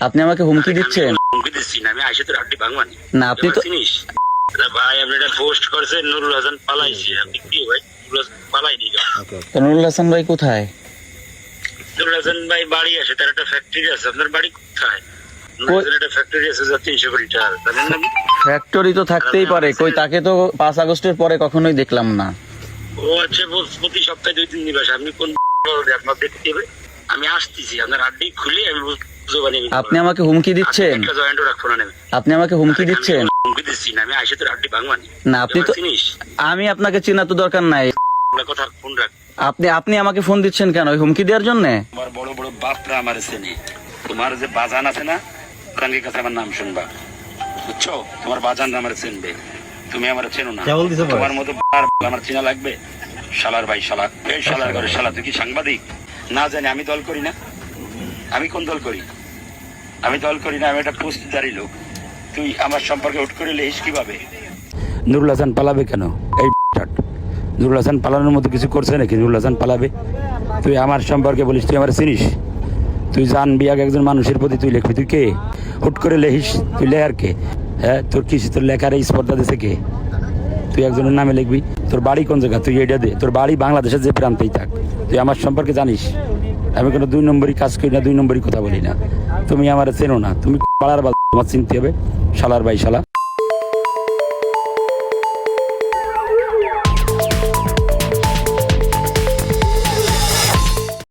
আপনি আমাকে হুমকি দিচ্ছেন? হুমকি দিচ্ছি না আমি আইসে তোর হাড্ডি ভাঙবানি। না আপনি তো চিনিস? ভাই আপনি এটা পোস্ট করছেন নুরুল হাসান পালাইছি। আপনি কি ভাই? নুরুল হাসান পালাইনি? তো নুরুল হাসান ভাই কোথায়? নুরুল হাসান ভাই বাড়ি আছে তার একটা ফ্যাক্টরি আছে। আপনার বাড়ি কোথায়? ফ্যাক্টরি তো থাকতেই পারে কই তাকে তো পাঁচ আগস্টের পরে কখনোই দেখলাম না। ও বল- প্রতি সপ্তাহে দুই তিন দিন আসে। আপনি কোন আপনার দেখতে হবে। আমি আসতেছি আপনার হাড্ডি খুলে আমি আপনি আমাকে হুমকি দিচ্ছেন? আপনি আমাকে হুমকি দিচ্ছেন? না আপনি তো আমি আপনাকে চেনা তো দরকার নাই। আপনার কথা ফোন রাখ। আপনি আপনি আমাকে ফোন দিচ্ছেন কেন? ওই হুমকি দেওয়ার জন্য? তোমার বড় বড় বাপরা আমার চেনে। তোমার যে বাজান আছে না কাছে আমার নাম শুনবা। বুঝছ? তোমার বাজান আমার চিনবে। তুমি আমার চেনো না। তোমার মতো আমার চেনা লাগবে। শালার ভাই শালা। এই শালার ঘরে শালা তুই কি সাংবাদিক? না জানি আমি দল করি না? আমি কোন দল করি? আমি দল করি না, আমি একটা পুস্তিদারি লোক। তুই আমার সম্পর্কে উঠ করে লেহিস কীভাবে? নুরুল হাসান পালাবে কেন? এই নুরুল হাসান পালানোর মতো কিছু করছে নাকি? নুরুল হাসান পালাবে? তুই আমার সম্পর্কে বলিস, তুই আমার চিনিস? তুই জানবি আগে একজন মানুষের প্রতি তুই লিখবি। তুই কে? হুট করে লেখিস। তুই লেখার কে? হ্যাঁ তোর কি তোর লেখার এই স্পর্ধা দিছে কে? তুই একজনের নামে লিখবি। তোর বাড়ি কোন জায়গা? তুই এটা দে। তোর বাড়ি বাংলাদেশের যে প্রান্তেই থাক। তুই আমার সম্পর্কে জানিস। আমি কোনো দুই নম্বরই কাজ করি না, দুই নম্বরই কথা বলি না। তুমি আমার চেনো না। তুমি পাড়ার বাল তোমার চিনতে হবে, শালার বাই শালা।